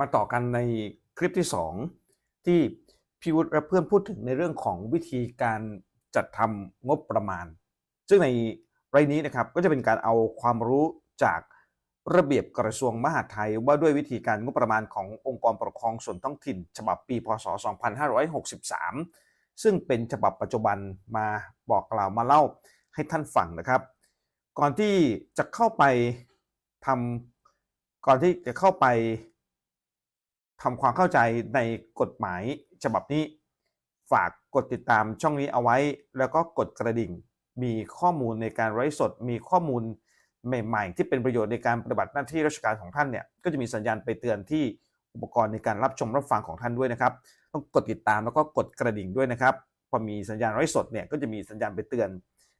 มาต่อกันในคลิปที่ 2 ที่พี่วุฒิและเพื่อนพูดถึงในเรื่องของวิธีการจัดทำงบประมาณ ซึ่งในรายนี้นะครับก็จะเป็นการเอาความรู้จากระเบียบกระทรวงมหาดไทยว่าด้วยวิธีการงบประมาณขององค์กรปกครองส่วนท้องถิ่น ฉบับปี พศ 2563 ซึ่งเป็นฉบับปัจจุบันมาบอกกล่าวมาเล่าให้ท่านฟังนะครับ ก่อนที่จะเข้าไปทำก่อนที่จะเข้าไป ทำความเข้าใจในกฎหมายฉบับนี้ ฝากกดติดตามช่องนี้เอาไว้ แล้วก็กดกระดิ่ง มีข้อมูลในการไร้สด มีข้อมูลใหม่ ๆ ที่เป็นประโยชน์ในการปฏิบัติหน้าที่ราชการของท่านเนี่ย ก็จะมีสัญญาณไปเตือนที่อุปกรณ์ในการรับชมรับฟังของท่านด้วยนะครับ ต้องกดติดตามแล้วก็กดกระดิ่งด้วยนะครับ พอมีสัญญาณไร้สดเนี่ย ก็จะมีสัญญาณไปเตือน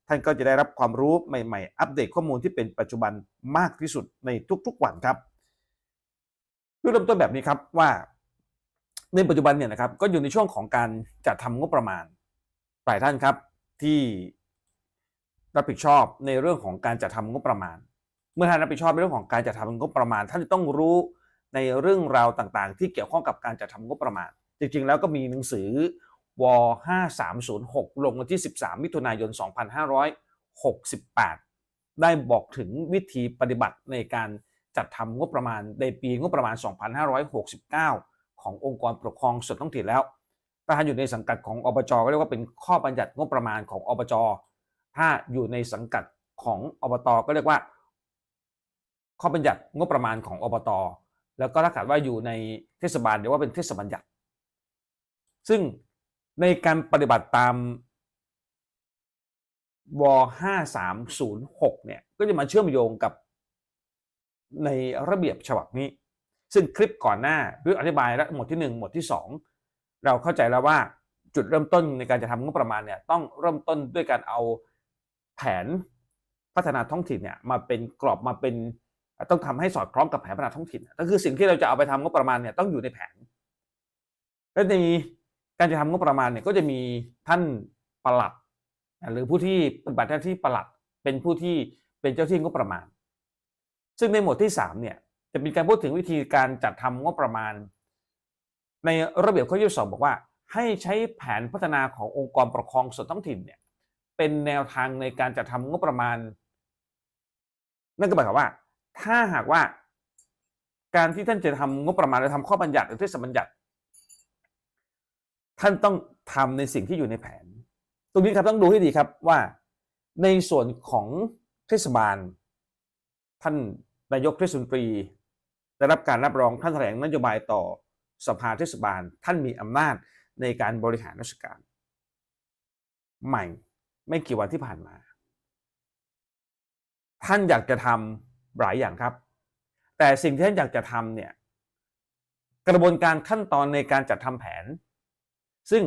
ท่านก็จะได้รับความรู้ใหม่ ๆ อัปเดตข้อมูลที่เป็นปัจจุบันมากที่สุดในทุกๆวันครับ เริ่มต้นแบบนี้ครับว่าในปัจจุบันเนี่ยนะครับก็อยู่ในช่วงของการจัดทำงบประมาณหลายท่านครับที่รับผิดชอบในเรื่องของการจัดทำงบประมาณ เมื่อท่านรับผิดชอบในเรื่องของการจัดทำงบประมาณ ท่านจะต้องรู้ในเรื่องราวต่างๆ ที่เกี่ยวข้องกับการจัดทำงบประมาณ จริงๆ แล้วก็มีหนังสือว5306 ลงวันที่ 13 มิถุนายน 2568 ได้บอกถึงวิธีปฏิบัติในการ จัดทำงบประมาณในปีงบประมาณ 2569 ขององค์กรปกครองส่วนท้องถิ่นแล้ว ถ้าท่านอยู่ในสังกัดของอบจก็เรียกว่าเป็นข้อบัญญัติงบประมาณของอบจ ถ้าอยู่ในสังกัดของอบตก็เรียกว่า ข้อบัญญัติงบประมาณของอบต แล้วก็ถ้าขาดว่าอยู่ในเทศบาลเรียกว่าเป็นเทศบัญญัติ ซึ่งในการปฏิบัติตามว5306เนี่ยก็จะมาเชื่อมโยงกับ ในระเบียบฉบับนี้ ซึ่งคลิปก่อนหน้าเพื่ออธิบายและหมวดที่ 1 หมวดที่ 2 เราเข้าใจแล้วว่าจุดเริ่มต้นในการจะทำงบประมาณเนี่ยต้องเริ่มต้นด้วยการเอาแผนพัฒนาท้องถิ่นเนี่ยมาเป็นกรอบมาเป็นต้องทำให้สอดคล้องกับแผนพัฒนาท้องถิ่นก็คือสิ่งที่เราจะเอาไปทำงบประมาณเนี่ยต้องอยู่ในแผน และในการจะทำงบประมาณเนี่ยก็จะมีท่านปลัด หรือผู้ที่ปฏิบัติหน้าที่ปลัดเป็นผู้ที่เป็นเจ้าที่งบประมาณ ซึ่งในหมวดที่3เนี่ยจะเป็นการพูดถึงวิธีการจัดทำงบประมาณ ในระเบียบข้อยี่สองบอกว่า ให้ใช้แผนพัฒนาขององค์กรปกครองส่วนท้องถิ่นเนี่ยเป็นแนวทางในการจัดทำงบประมาณ นั่นก็หมายความว่า ถ้าหากว่า การที่ท่านจะทำงบประมาณหรือทำข้อบัญญัติหรือเทศบัญญัติ ท่านต้องทำในสิ่งที่อยู่ในแผน ตรงนี้ครับต้องดูให้ดีครับว่า ในส่วนของเทศบาล ท่าน นายกเทศมนตรี ได้รับการรับรองท่านแถลงนโยบายต่อสภาเทศบาล ท่านมีอำนาจในการบริหารราชการ ใหม่ไม่กี่วันที่ผ่านมา ท่านอยากจะทำหลายอย่างครับ แต่สิ่งที่ท่านอยากจะทำเนี่ยกระบวนการขั้นตอนในการจัดทำแผน ซึ่ง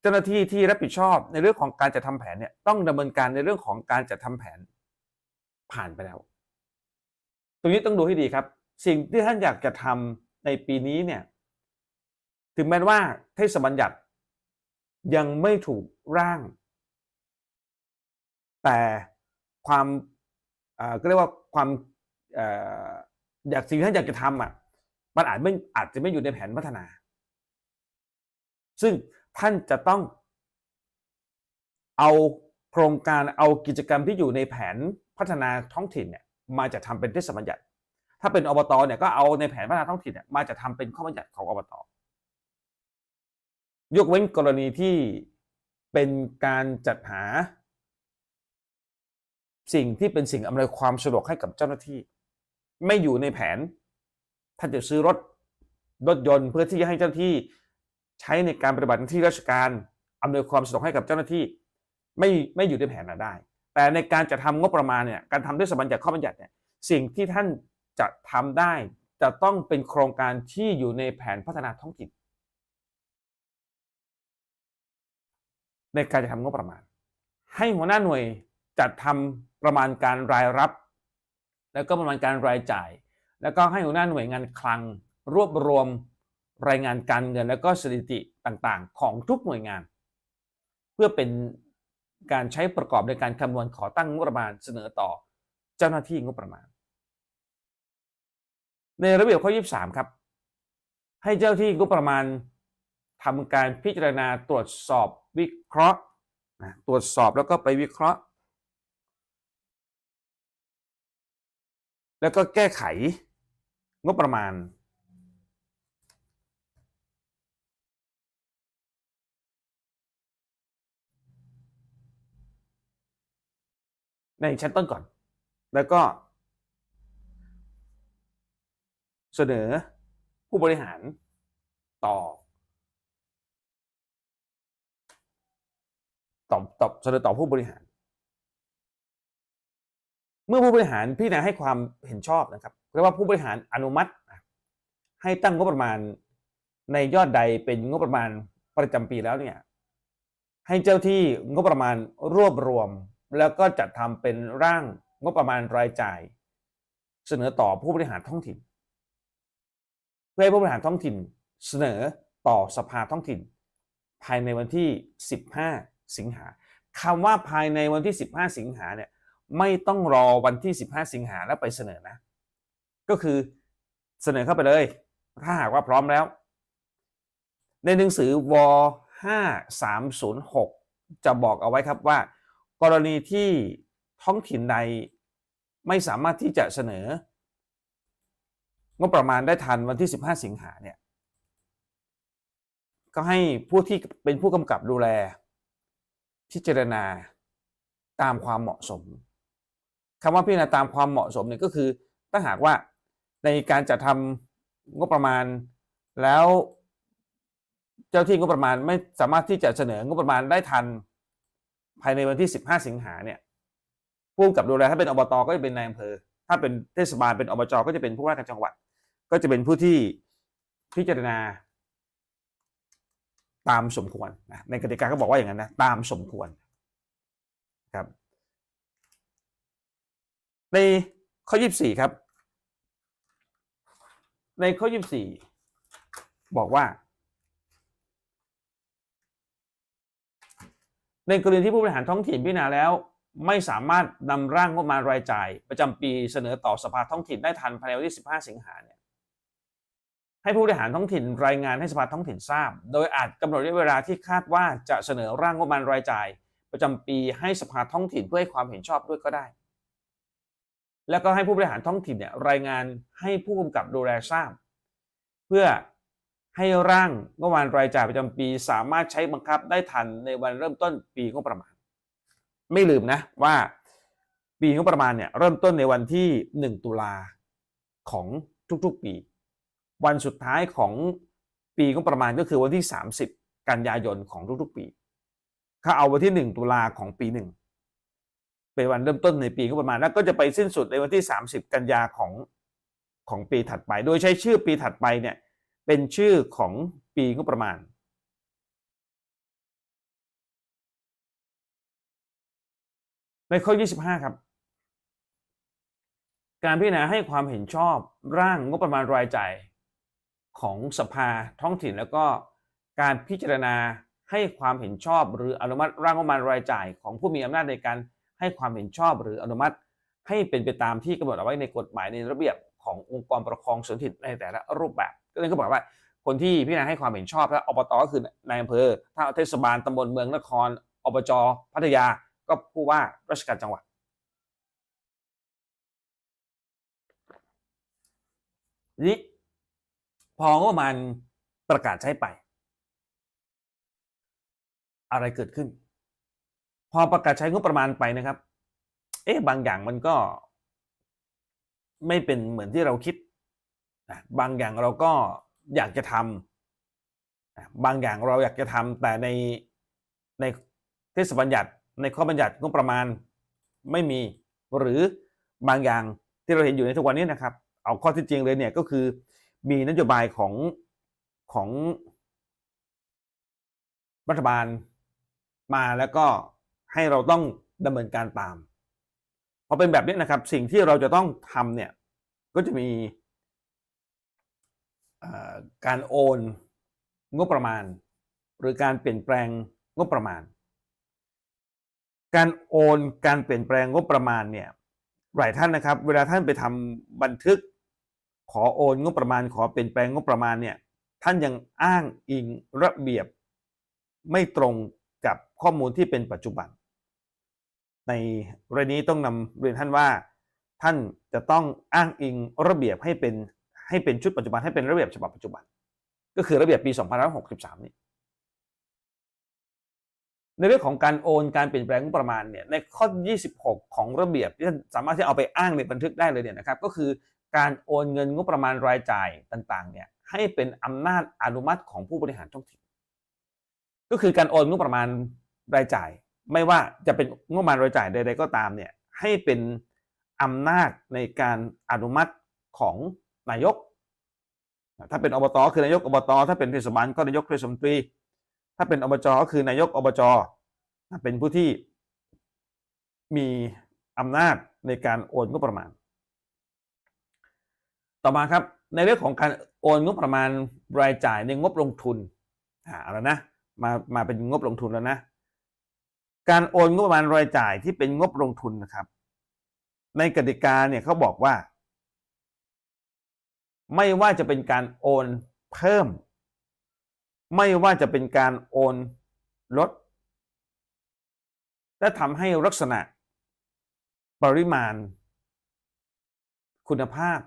เจ้าหน้าที่ที่รับผิดชอบในเรื่องของการจัดทำแผนเนี่ยต้องดำเนินการในเรื่องของการจัดทำแผนผ่านไปแล้ว ตรงนี้ต้องดูให้ดีครับ สิ่งที่ท่านอยากจะทำในปีนี้เนี่ยถึงแม้ว่าเทศบัญญัติยังไม่ถูกร่าง แต่ความก็เรียกว่าความอยากสิ่งที่ท่านอยากจะทำอะมันอาจไม่อาจจะไม่อยู่ในแผนพัฒนา ซึ่งท่านจะต้องเอาโครงการเอากิจกรรมที่อยู่ในแผนพัฒนาท้องถิ่นเนี่ย มาจะทำเป็นเทศบัญญัติ ถ้าเป็นอบตเนี่ยก็เอาในแผนพัฒนาท้องถิ่นเนี่ยมาจะทำเป็นข้อบัญญัติของอบตยกเว้นกรณีที่เป็นการจัดหา สิ่งที่เป็นสิ่งอำนวยความสะดวกให้กับเจ้าหน้าที่ ไม่อยู่ในแผนท่านจะซื้อรถรถยนต์เพื่อที่จะให้เจ้าหน้าที่ใช้ในการปฏิบัติหน้าที่ราชการอำนวยความสะดวกให้กับเจ้าหน้าที่ ไม่ไม่อยู่ในแผนน่ะได้ แต่ในการจะทำงบประมาณเนี่ยการทำด้วยสบัญญัติข้อบัญญัติเนี่ยสิ่งที่ท่านจะทำได้จะต้องเป็นโครงการที่อยู่ในแผนพัฒนาท้องถิ่นในการจะทำงบประมาณ ให้หัวหน้าหน่วยจัดทำประมาณการรายรับ แล้วก็ประมาณการรายจ่าย แล้วก็ให้หัวหน้าหน่วยงานคลัง รวบรวมรายงานการเงิน และก็สถิติต่างๆ ของทุกหน่วยงาน เพื่อเป็น การใช้ประกอบในการคำนวณขอตั้งงบประมาณเสนอต่อเจ้าหน้าที่งบประมาณ ในระเบียบข้อ 23 ครับ ให้เจ้าที่งบประมาณทำการพิจารณาตรวจสอบวิเคราะห์ตรวจสอบแล้วก็ไปวิเคราะห์ แล้วก็แก้ไขงบประมาณ ในชั้นต้นก่อน แล้วก็ เสนอผู้บริหารต่อตอบตอบเสนอต่อผู้บริหาร เมื่อผู้บริหารพิจารณาให้ความเห็นชอบนะครับเรียกว่าผู้บริหารอนุมัติ ให้ตั้งงบประมาณในยอดใดเป็นงบประมาณประจำปีแล้วเนี่ยให้เจ้าที่งบประมาณรวบรวม แล้วก็จัดทำเป็นร่างงบประมาณรายจ่าย เสนอต่อผู้บริหารท้องถิ่น เพื่อให้ผู้บริหารท้องถิ่น เสนอต่อสภาท้องถิ่น ภายในวันที่ 15 สิงหาคำว่าภายในวันที่ 15 สิงหาเนี่ยไม่ต้องรอวันที่ 15 สิงหาแล้วไปเสนอนะ ก็คือเสนอเข้าไปเลย ถ้าหากว่าพร้อมแล้ว ในหนังสือว 5306 จะบอกเอาไว้ครับว่า กรณีที่ท้องถิ่นใดไม่สามารถที่จะเสนองบประมาณได้ทันวันที่ 15 สิงหาเนี่ยก็ให้ผู้ที่เป็นผู้กำกับดูแล พิจารณาตามความเหมาะสมคำว่าพิจารณาตามความเหมาะสมเนี่ยก็คือถ้าหากว่าในการจัดทำงบประมาณแล้วเจ้าที่งบประมาณไม่สามารถที่จะเสนองบประมาณได้ทัน ภายในวันที่ 15 สิงหาเนี่ยผู้กำกับดูแลถ้าเป็นอบตก็จะเป็นนายอำเภอ ถ้าเป็นเทศบาลเป็นอบจก็จะเป็นผู้ว่าการจังหวัด ก็จะเป็นผู้ที่พิจารณา ตามสมควรนะในกติกาก็บอกว่าอย่างนั้นนะตามสมควรครับ ในข้อ 24 ครับ ในข้อ 24 บอกว่า ในกรณีที่ผู้บริหารท้องถิ่นพิจารณาแล้ว ไม่สามารถนำร่างงบประมาณรายจ่าย ประจำปีเสนอต่อสภาท้องถิ่นได้ทันภายในวันที่ 15 สิงหาเนี่ยให้ผู้บริหารท้องถิ่นรายงานให้สภาท้องถิ่นทราบ โดยอาจกำหนดระยะเวลาที่คาดว่าจะเสนอร่างงบประมาณรายจ่าย ประจำปีให้สภาท้องถิ่นเพื่อให้ความเห็นชอบด้วยก็ได้ แล้วก็ให้ผู้บริหารท้องถิ่นเนี่ยรายงานให้ผู้กำกับดูแลทราบ เพื่อ ให้ร่างงบประมาณรายจ่ายประจำปี สามารถใช้บังคับได้ทันในวันเริ่มต้นปีงบประมาณ ไม่ลืมนะว่าปีงบประมาณเนี่ยเริ่มต้นในวันที่ 1 ตุลาของทุกๆปี วันสุดท้ายของปีงบประมาณก็คือวันที่ 30 กันยายนของทุกๆปี ถ้าเอาวันที่ 1 ตุลาของปีหนึ่งเป็นวันเริ่มต้นในปีงบประมาณแล้วก็จะไปสิ้นสุดในวันที่ 30 กันยาของของปีถัดไป โดยใช้ชื่อปีถัดไปเนี่ย เป็นชื่อของปีงบประมาณในข้อ 25 ครับ การพิจารณาให้ความเห็นชอบร่างงบประมาณรายจ่ายของสภาท้องถิ่น แล้วก็การพิจารณาให้ความเห็นชอบ หรืออนุมัติร่างงบประมาณรายจ่ายของผู้มีอำนาจในการให้ความเห็นชอบหรืออนุมัติ ให้เป็นไปตามที่กำหนดเอาไว้ในกฎหมายในระเบียบขององค์กรปกครองส่วนถิ่นในแต่ละรูปแบบ ก็เลยก็บอกว่า คนที่พิจารณาให้ความเห็นชอบแล้วอบตก็คือนายอำเภอ ถ้าเทศบาลตำบลเมืองนครอบจพัทยาก็ผู้ว่าราชการจังหวัด นี้พองบประมาณประกาศใช้ไป อะไรเกิดขึ้น พอประกาศใช้งบประมาณไปนะครับ เอ๊ะบางอย่างมันก็ ไม่เป็นเหมือนที่เราคิด บางอย่างเราก็อยากจะทำบางอย่างเราอยากจะทำแต่ในในเทศบัญญัติในข้อบัญญัติงบประมาณไม่มีหรือบางอย่างที่เราเห็นอยู่ในทุกวันนี้นะครับ เอาข้อที่จริงเลยเนี่ยก็คือมีนโยบายของของรัฐบาลมาแล้วก็ให้เราต้องดำเนินการตามพอเป็นแบบนี้นะครับ สิ่งที่เราจะต้องทำเนี่ยก็จะมี การโอนงบประมาณ หรือการเปลี่ยนแปลงงบประมาณ การโอนการเปลี่ยนแปลงงบประมาณเนี่ยหลายท่านนะครับ เวลาท่านไปทำบันทึก ขอโอนงบประมาณ ขอเปลี่ยนแปลงงบประมาณเนี่ยท่านยังอ้างอิงระเบียบไม่ตรงกับข้อมูลที่เป็นปัจจุบัน ในเรื่องนี้ต้องนำเรียนท่านว่า ท่านจะต้องอ้างอิงระเบียบให้เป็น ให้เป็นชุดปัจจุบันให้เป็นระเบียบฉบับปัจจุบัน ก็คือระเบียบปี2563 นี้ในเรื่องของการโอนการเปลี่ยนแปลงงบประมาณเนี่ยในข้อ 26 ของระเบียบที่ท่านสามารถที่เอาไปอ้างในบันทึกได้เลยเนี่ยนะครับ ก็คือการโอนเงินงบประมาณรายจ่ายต่างๆเนี่ยให้เป็นอำนาจอนุมัติของผู้บริหารท้องถิ่นก็คือการโอนงบประมาณรายจ่าย ไม่ว่าจะเป็นงบประมาณรายจ่ายใดๆก็ตามเนี่ยให้เป็นอำนาจในการอนุมัติของ นายก ถ้าเป็นอบตคือนายกอบต ถ้าเป็นเทศบาลก็นายกเทศมนตรี ถ้าเป็นอบจก็คือนายกอบจเป็นผู้ที่มีอำนาจในการโอนงบประมาณ ต่อมาครับในเรื่องของการโอนงบประมาณรายจ่ายในงบลงทุนอ่าแล้วนะมามาเป็นงบลงทุนแล้วนะ การโอนงบประมาณรายจ่ายที่เป็นงบลงทุนนะครับ ในกติกาเนี่ยเขาบอกว่า ไม่ว่าจะเป็นการโอนเพิ่ม ไม่ว่าจะเป็นการโอนลด และทำให้ลักษณะ ปริมาณ คุณภาพ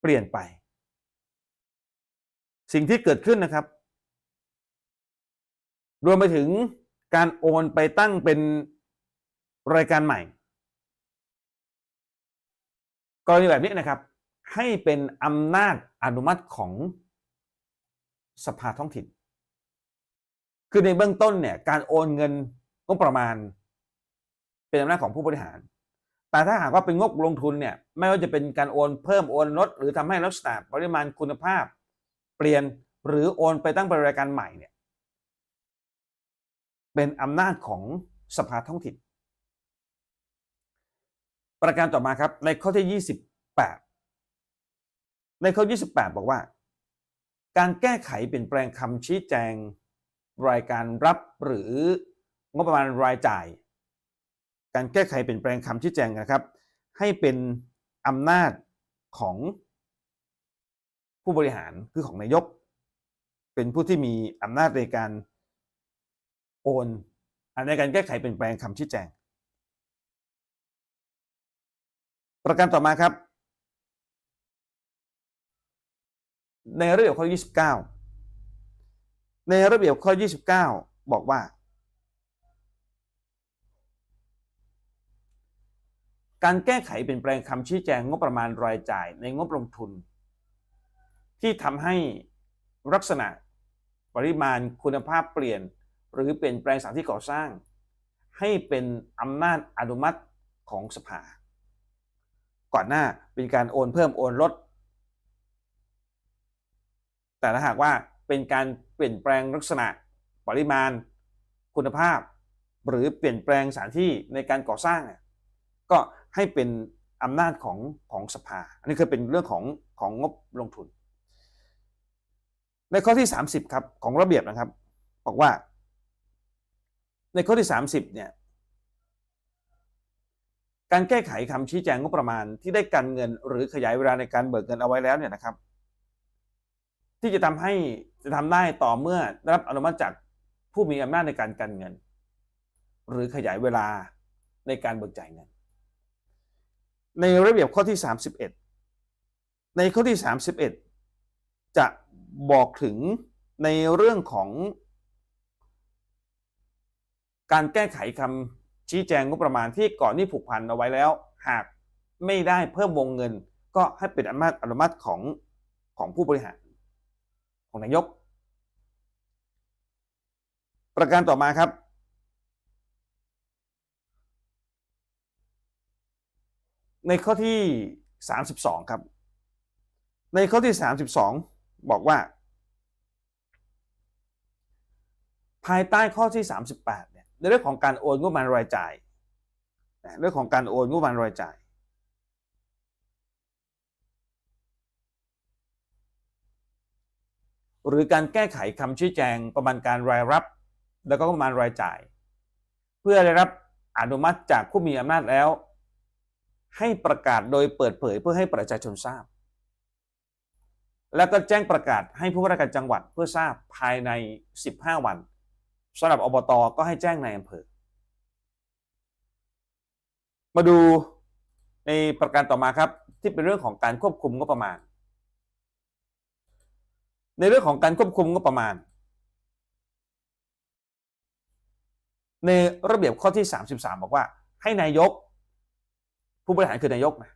เปลี่ยนไป สิ่งที่เกิดขึ้นนะครับ รวมไปถึงการโอนไปตั้งเป็นรายการใหม่ กรณีแบบนี้นะครับ ให้เป็นอำนาจอนุมัติของสภาท้องถิ่น คือในเบื้องต้นเนี่ยการโอนเงินงบประมาณ เป็นอำนาจของผู้บริหาร แต่ถ้าหากว่าเป็นงบลงทุนเนี่ยไม่ว่าจะเป็นการโอนเพิ่มโอนลดหรือทำให้ลักษณะปริมาณคุณภาพ เปลี่ยนหรือโอนไปตั้งเป็นรายการใหม่เนี่ยเป็นอำนาจของสภาท้องถิ่น ประการต่อมาครับในข้อที่ 28 ในข้อ 28 บอกว่า การแก้ไขเปลี่ยนแปลงคำชี้แจงรายการรับหรืองบประมาณรายจ่าย การแก้ไขเปลี่ยนแปลงคำชี้แจงนะครับ ให้เป็นอำนาจของผู้บริหารคือของนายก เป็นผู้ที่มีอำนาจในการโอนในการแก้ไขเปลี่ยนแปลงคำชี้แจง ประการต่อมาครับ ในระเบียบข้อ 29 ในระเบียบข้อ 29 บอกว่า การแก้ไขเปลี่ยนแปลงคำชี้แจงงบประมาณรายจ่ายในงบลงทุน ที่ทำให้ลักษณะปริมาณคุณภาพเปลี่ยน หรือเปลี่ยนแปลงสถานที่ก่อสร้าง ให้เป็นอำนาจอนุมัติของสภา ก่อนหน้าเป็นการโอนเพิ่มโอนลด แต่ถ้าหากว่าเป็นการเปลี่ยนแปลงลักษณะ ปริมาณ คุณภาพ หรือเปลี่ยนแปลงสถานที่ในการก่อสร้างเนี่ยก็ให้เป็นอำนาจของของสภา อันนี้คือเป็นเรื่องของของงบลงทุน ในข้อที่ 30ครับของระเบียบนะครับ บอกว่า ในข้อที่ 30เนี่ยการแก้ไขคำชี้แจงงบประมาณที่ได้กันเงิน หรือขยายเวลาในการเบิกเงินเอาไว้แล้วเนี่ยนะครับ ที่จะทำให้จะทำได้ต่อเมื่อได้รับอนุมัติจากผู้มีอำนาจในการกันเงิน หรือขยายเวลาในการเบิกจ่ายเงิน ในระเบียบข้อที่ 31 ในข้อที่ 31 จะบอกถึงในเรื่องของการแก้ไขคำชี้แจงงบประมาณที่ก่อนนี้ผูกพันเอาไว้แล้ว หากไม่ได้เพิ่มวงเงินก็ให้เป็นอำนาจอนุมัติของของผู้บริหาร ของนายก ประการต่อมาครับ ในข้อที่ 32 ครับ ในข้อที่ 32 บอกว่า ภายใต้ข้อที่ 38เนี่ยในเรื่องของการโอนงบประมาณรายจ่ายเรื่องของการโอนงบประมาณรายจ่าย หรือการแก้ไขคำชี้แจงประมาณการรายรับ แล้วก็ประมาณรายจ่าย เพื่อได้รับอนุมัติจากผู้มีอำนาจแล้ว ให้ประกาศโดยเปิดเผยเพื่อให้ประชาชนทราบ แล้วก็แจ้งประกาศให้ผู้ว่าราชการจังหวัดเพื่อทราบภายใน 15 วันสำหรับอบตก็ให้แจ้งในอำเภอ มาดูในประการต่อมาครับที่เป็นเรื่องของการควบคุมงบประมาณ ในเรื่องของการควบคุมงบประมาณ ในระเบียบข้อที่ 33 บอกว่า ให้นายก ผู้บริหารคือนายกนะ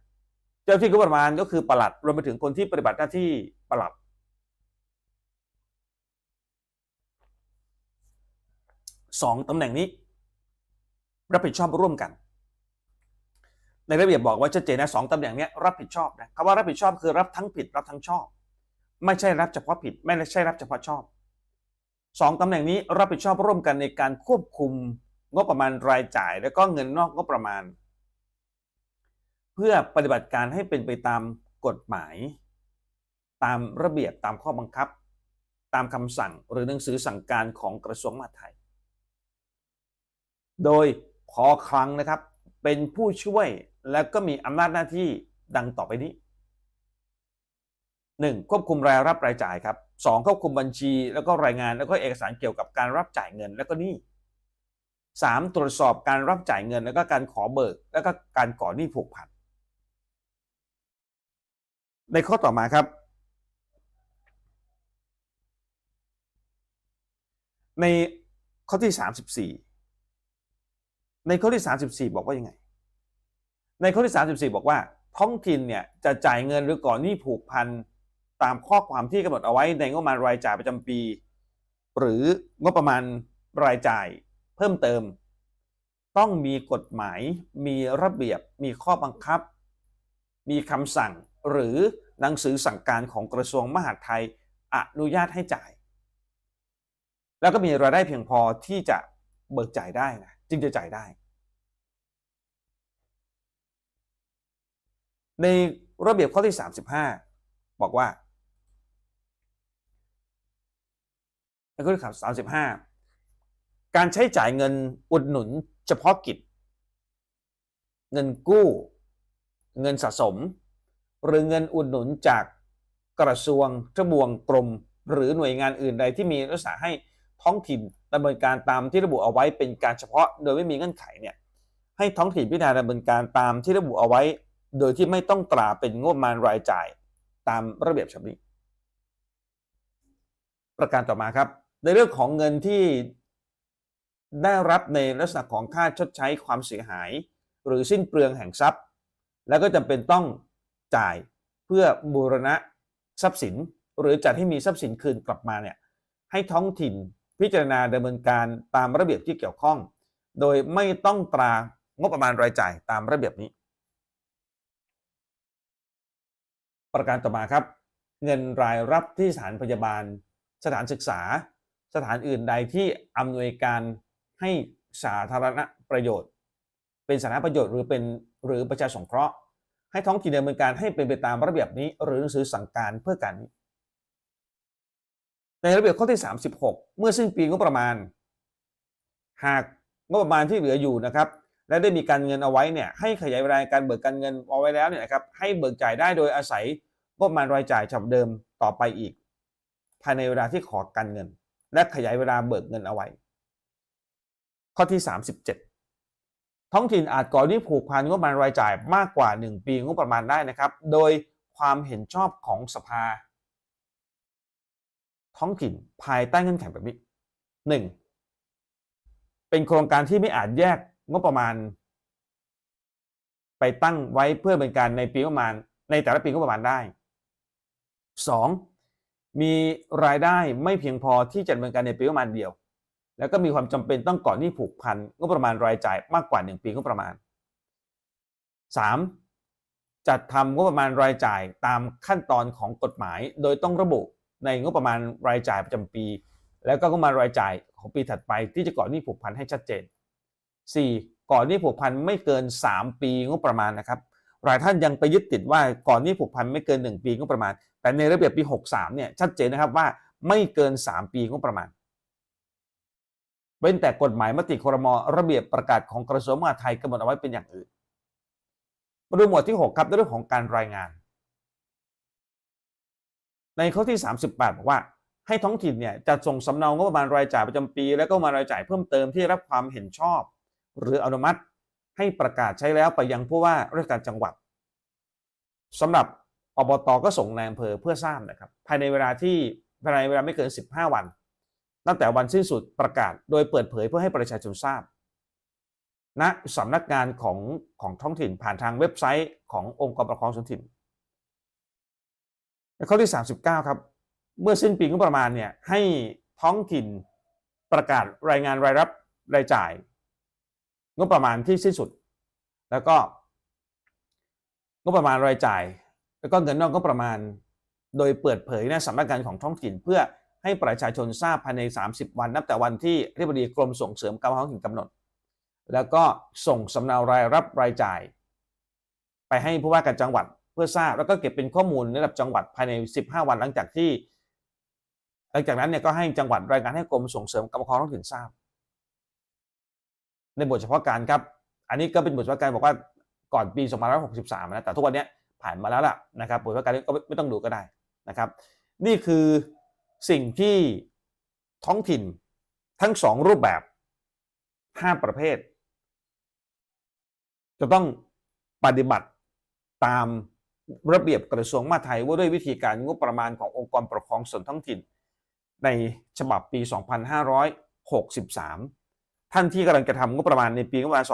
เจ้าที่งบประมาณก็คือปลัดรวมไปถึงคนที่ปฏิบัติหน้าที่ปลัดสองตำแหน่งนี้ รับผิดชอบร่วมกัน ในระเบียบบอกว่าชัดเจนนะสองตำแหน่งนี้รับผิดชอบนะคำว่ารับผิดชอบคือรับทั้งผิดรับทั้งชอบ ไม่ใช่รับเฉพาะผิด ไม่ใช่รับเฉพาะชอบสองตำแหน่งนี้รับผิดชอบร่วมกันในการควบคุมงบประมาณรายจ่าย และก็เงินนอกงบประมาณ เพื่อปฏิบัติการให้เป็นไปตามกฎหมาย ตามระเบียบตามข้อบังคับ ตามคำสั่งหรือหนังสือสั่งการของกระทรวงมหาดไทย โดยพอคลังนะครับเป็นผู้ช่วยและก็มีอำนาจหน้าที่ดังต่อไปนี้ 1. ควบคุมรายรับรายจ่ายครับ 2. ควบคุมบัญชี แล้วก็รายงานแล้วก็เอกสารเกี่ยวกับการรับจ่ายเงินแล้วก็หนี้ 3. ตรวจสอบการรับจ่ายเงิน แล้วก็การขอเบิก แล้วก็การก่อหนี้ผูกพันในข้อต่อมาครับ ในข้อที่ 34 ในข้อที่ 34 บอกว่ายังไง ในข้อที่ 34 บอกว่าท้องถิ่นเนี่ยจะจ่ายเงินหรือก่อนหนี้ผูกพัน ตามข้อความที่กำหนดเอาไว้ในงบประมาณรายจ่ายประจำปี หรืองบประมาณรายจ่ายเพิ่มเติม ต้องมีกฎหมาย มีระเบียบ มีข้อบังคับ มีคำสั่งหรือหนังสือสั่งการของกระทรวงมหาดไทยอนุญาตให้จ่าย แล้วก็มีรายได้เพียงพอที่จะเบิกจ่ายได้นะจึงจะจ่ายได้ ในระเบียบข้อที่ 35 บอกว่า ในข้อที่35การใช้จ่ายเงินอุดหนุนเฉพาะกิจ เงินกู้ เงินสะสม หรือเงินอุดหนุนจากกระทรวงทบวงกรม หรือหน่วยงานอื่นใดที่มีลักษณะให้ท้องถิ่นดำเนินการตามที่ระบุเอาไว้เป็นการเฉพาะโดยไม่มีเงื่อนไขเนี่ยให้ท้องถิ่นพิจารณาดำเนินการตามที่ระบุเอาไว้ โดยที่ไม่ต้องตราเป็นงบประมาณรายจ่ายตามระเบียบฉบับนี้ ประการต่อมาครับ ในเรื่องของเงินที่ได้รับในลักษณะของค่าชดใช้ความเสียหาย หรือสิ้นเปลืองแห่งทรัพย์ แล้วก็จำเป็นต้องจ่ายเพื่อบูรณะทรัพย์สิน หรือจัดให้มีทรัพย์สินคืนกลับมาเนี่ยให้ท้องถิ่นพิจารณาดำเนินการตามระเบียบที่เกี่ยวข้อง โดยไม่ต้องตรางบประมาณรายจ่ายตามระเบียบนี้ ประการต่อมาครับ เงินรายรับที่สถานพยาบาล สถานศึกษา สถานอื่นใดที่อำนวยการให้สาธารณประโยชน์ เป็นสาธารณประโยชน์หรือเป็นหรือประชาสงเคราะห์ ให้ท้องถิ่นดำเนินการให้เป็นไปตามระเบียบนี้ หรือหนังสือสั่งการเพื่อการนี้ในระเบียบข้อที่ 36 เมื่อสิ้นปีงบประมาณ หากงบประมาณที่เหลืออยู่นะครับ และได้มีการเงินเอาไว้เนี่ยให้ขยายเวลาการเบิกการเงินเอาไว้แล้วเนี่ยนะครับให้เบิกจ่ายได้โดยอาศัยงบประมาณรายจ่ายฉบับเดิมต่อไปอีก ภายในเวลาที่ขอการเงิน และขยายเวลาเบิกเงินเอาไว้ ข้อที่ 37 ท้องถิ่นอาจก่อหนี้ผูกพันงบประมาณรายจ่ายมากกว่า 1 ปีงบประมาณได้นะครับ โดยความเห็นชอบของสภา ท้องถิ่นภายใต้เงื่อนไขแบบนี้ 1. เป็นโครงการที่ไม่อาจแยกงบประมาณ ไปตั้งไว้เพื่อเป็นการในปีงบประมาณ ในแต่ละปีงบประมาณได้ 2. มีรายได้ไม่เพียงพอที่จะดำเนินการในปีประมาณเดียว แล้วก็มีความจำเป็นต้องก่อนหนี้ผูกพันงบประมาณรายจ่ายมากกว่า 1 ปีงบประมาณ 3. จัดทำงบประมาณรายจ่ายตามขั้นตอนของกฎหมาย โดยต้องระบุในงบประมาณรายจ่ายประจำปี แล้วก็งบประมาณรายจ่ายของปีถัดไปที่จะก่อนหนี้ผูกพันให้ชัดเจน 4. ก่อนหนี้ผูกพันไม่เกิน 3 ปีงบประมาณนะครับ หลายท่านยังไปยึดติดว่าก่อนนี้ผูกพันไม่เกิน 1 ปีงบประมาณ แต่ในระเบียบปี 63เนี่ยชัดเจนนะครับว่าไม่เกิน 3 ปีงบประมาณเว้นแต่กฎหมายมติครมระเบียบประกาศของกระทรวงมหาดไทยกำหนดเอาไว้เป็นอย่างอื่นมาดูหมวดที่ 6 ครับเรื่องของการรายงาน ในข้อที่ 38 บอกว่า ให้ท้องถิ่นเนี่ยจะส่งสำเนางบประมาณรายจ่ายประจำปี และก็มารายจ่ายเพิ่มเติมที่รับความเห็นชอบ หรืออนุมัติ ให้ประกาศใช้แล้วไปยังผู้ว่าราชการจังหวัดสำหรับอบตก็ส่งนายอำเภอเพื่อทราบนะครับ ภายในเวลาที่ภายในเวลาไม่เกิน 15 วัน ตั้งแต่วันสิ้นสุดประกาศโดยเปิดเผยเพื่อให้ประชาชนทราบณสำนักงานของของท้องถิ่นผ่านทางเว็บไซต์ขององค์กรปกครองส่วนถิ่นข้อที่ 39 ครับ เมื่อสิ้นปีงบประมาณเนี่ยให้ท้องถิ่นประกาศรายงานรายรับรายจ่าย งบประมาณที่สิ้นสุด แล้วก็งบประมาณรายจ่าย แล้วก็เงินนอกงบประมาณ โดยเปิดเผยในสำนักงานของท้องถิ่นเพื่อให้ประชาชนทราบภายใน 30 วัน นับแต่วันที่อธิบดีกรมส่งเสริมการท้องถิ่นกำหนด แล้วก็ส่งสำเนารายรับรายจ่าย ไปให้ผู้ว่าการจังหวัดเพื่อทราบแล้วก็เก็บเป็นข้อมูลในระดับจังหวัดภายใน 15 วันหลังจากที่ หลังจากนั้นเนี่ยก็ให้จังหวัดรายงานให้กรมส่งเสริมการปกครองท้องถิ่นทราบ ในบทเฉพาะการครับ อันนี้ก็เป็นบทเฉพาะการบอกว่าก่อนปี2563นะแต่ทุกวันนี้ผ่านมาแล้วล่ะนะครับบทเฉพาะการนี้ก็ไม่ต้องดูก็ได้นะครับ นี่คือสิ่งที่ท้องถิ่นทั้งสองรูปแบบ 5 ประเภท จะต้องปฏิบัติตามระเบียบกระทรวงมหาดไทยว่าด้วยวิธีการงบประมาณขององค์กรปกครองส่วนท้องถิ่น ในฉบับปี 2563 ท่านที่กำลังจะทำงบประมาณในปีงบประมาณ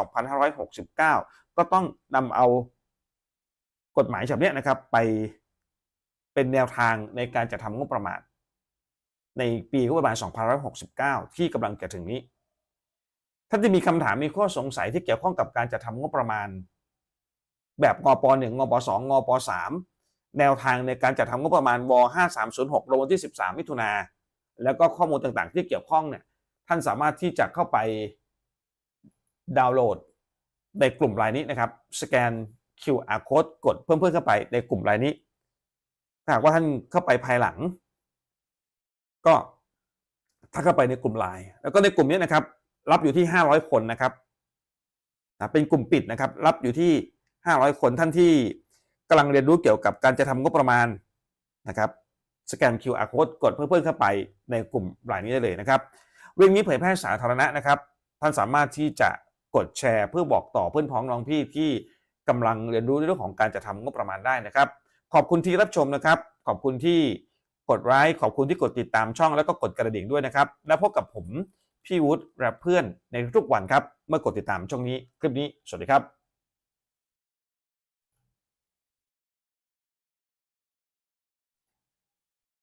2569 ก็ต้องนำเอากฎหมายฉบับนี้นะครับ ไปเป็นแนวทางในการจัดทำงบประมาณ ในปีงบประมาณ 2569 ที่กำลังจะถึงนี้ ท่านที่มีคำถามมีข้อสงสัยที่เกี่ยวข้องกับการจัดทำงบประมาณ แบบงป .1 งป .2 งป .3 แนวทางในการจัดทำงบประมาณว5306ลงวันที่ 13 มิถุนาแล้วก็ข้อมูลต่างๆ ที่เกี่ยวข้องเนี่ย ท่านสามารถที่จะเข้าไปดาวน์โหลดในกลุ่มรายนี้นะครับ สแกน QR code กดเพิ่มเพื่อนเข้าไปในกลุ่มรายนี้ถ้าหากว่าท่านเข้าไปภายหลัง ก็ถ้าเข้าไปในกลุ่มไลน์แล้วก็ในกลุ่มนี้นะครับ รับอยู่ที่ 500 คนนะครับเป็นกลุ่มปิดนะครับ รับอยู่ที่ 500 คนท่านที่กำลังเรียนรู้เกี่ยวกับการจะทำงบประมาณนะครับ สแกน QR code กดเพื่อเพิ่มเข้าไปในกลุ่มรายนี้ได้เลยนะครับ เรื่องนี้เผยแพร่สาธารณะนะครับ ท่านสามารถที่จะกดแชร์เพื่อบอกต่อเพื่อนพ้องน้องพี่ที่กำลังเรียนรู้ในเรื่องของการจะทำงบประมาณได้นะครับ ขอบคุณที่รับชมนะครับ ขอบคุณที่กดไลค์ขอบคุณที่กดติดตามช่องแล้วก็กดกระดิ่งด้วยนะครับ แล้วพบกับผมพี่วุฒิและเพื่อนในทุกวันครับ เมื่อกดติดตามช่องนี้คลิปนี้สวัสดีครับ